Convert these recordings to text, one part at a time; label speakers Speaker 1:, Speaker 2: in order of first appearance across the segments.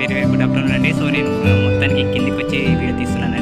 Speaker 1: వేరే వేరే డబ్బులు అండి సో నేను మొత్తానికి కిందికి వచ్చి వీడియో తీస్తున్నాను.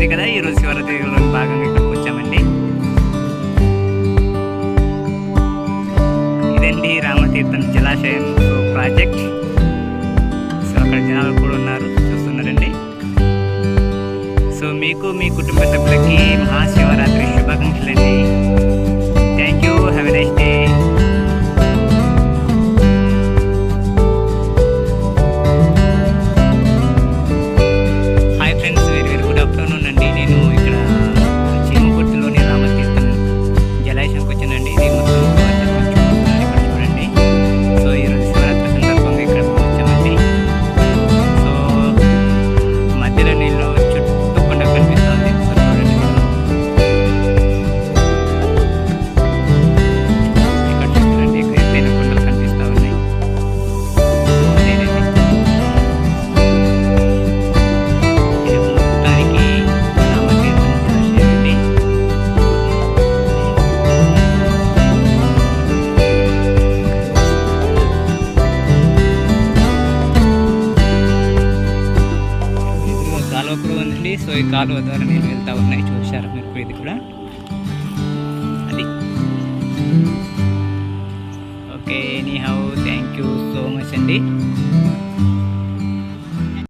Speaker 1: శివరాత్రి కదా ఈరోజు శివరాత్రిలో భాగంగా ఇక్కడికి వచ్చామండి. ఇదండి రామతీర్థం జలాశయం ప్రాజెక్ట్. సో అక్కడ జనాలు కూడా ఉన్నారు చూస్తున్నారండి. సో మీకు మీ కుటుంబ సభ్యులకి మహాశివరాత్రి శుభాకాంక్షలండి. ఉంది సో ఈ కాలువ ద్వారా నేను వెళ్తా ఉన్నాయి. చూశారు మీరు ఇది కూడా? అది. Okay anyhow thank you so much అండి.